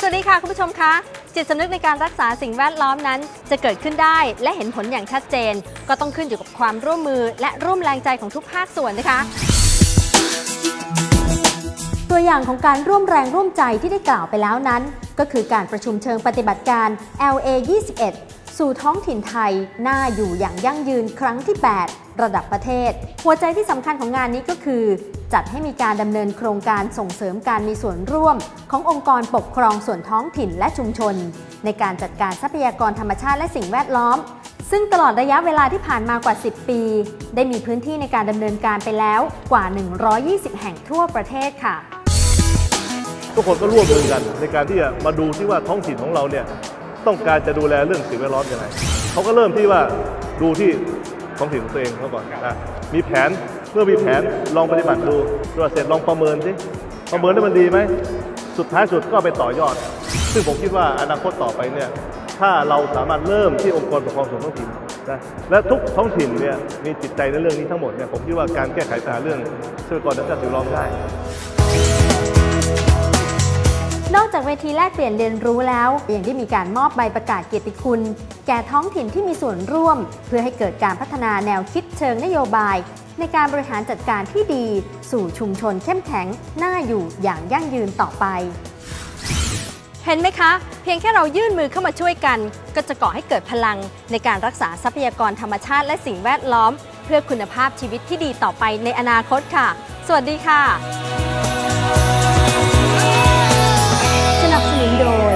สวัสดีค่ะ คุณผู้ชมคะจิตสำนึกในการรักษาสิ่งแวดล้อมนั้น จะเกิดขึ้นได้และเห็นผลอย่างชัดเจน ก็ต้องขึ้นอยู่กับความร่วมมือและร่วมแรงใจของทุกภาคส่วนนะคะ ตัวอย่างของการร่วมแรงร่วมใจที่ได้กล่าวไปแล้วนั้น ก็คือการประชุมเชิงปฏิบัติการ LA 21 สู่ท้องถิ่นไทยน่าอยู่อย่างยั่งยืนครั้งที่ 8 ระดับประเทศ หัวใจที่สำคัญของงานนี้ก็คือ จัดให้มีการดำเนินโครงการส่งเสริมการมีส่วนร่วม ขององค์กรปกครองส่วนท้องถิ่นและชุมชน ในการจัดการทรัพยากรธรรมชาติและสิ่งแวดล้อม ซึ่งตลอดระยะเวลาที่ผ่านมากว่า 10 ปี ได้มีพื้นที่ในการดำเนินการไปแล้วกว่า 120 แห่งทั่วประเทศค่ะ ทุกคนก็ร่วมมือกัน ในการที่จะมาดูที่ว่าท้องถิ่นของเราเนี่ยต้องการจะดูแลเรื่องสิ่งแวดล้อมยังไงเขาก็เริ่มที่ว่าดูที่ท้องถิ่นของตัวเองเขาก่อนนะมีแผน เมื่อมีแผนลองปฏิบัติดูตรวจเสร็จลองประเมินสิประเมินได้มันดีไหม สุดท้ายสุดก็ไปต่อยอด ซึ่งผมคิดว่าอนาคตต่อไปเนี่ยถ้าเราสามารถเริ่มที่องค์กรปกครองส่วนท้องถิ่นนะและทุกท้องถิ่นเนี่ยมีจิตใจในเรื่องนี้ทั้งหมดเนี่ยผมคิดว่าการแก้ไขปัญหาเรื่องทรัพยากรธรรมชาติสิ่งแวดล้อมได้ นอกจากเวทีแลกเปลี่ยนเรียนรู้แล้วยังได้มีการมอบใบประกาศเกียรติคุณ แก่ท้องถิ่นที่มีส่วนร่วม เพื่อให้เกิดการพัฒนาแนวคิดเชิงนโยบาย ในการบริหารจัดการที่ดี สู่ชุมชนเข้มแข็งน่าอยู่อย่างยั่งยืนต่อไป เห็นไหมคะ เพียงแค่เรายื่นมือเข้ามาช่วยกัน ก็จะก่อให้เกิดพลัง ในการรักษาทรัพยากรธรรมชาติและสิ่งแวดล้อม เพื่อคุณภาพชีวิตที่ดีต่อไปในอนาคตค่ะ สวัสดีค่ะ สนับสนุนโดย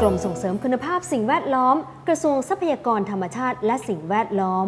กรมส่งเสริมคุณภาพสิ่งแวดล้อม กระทรวงทรัพยากรธรรมชาติและสิ่งแวดล้อม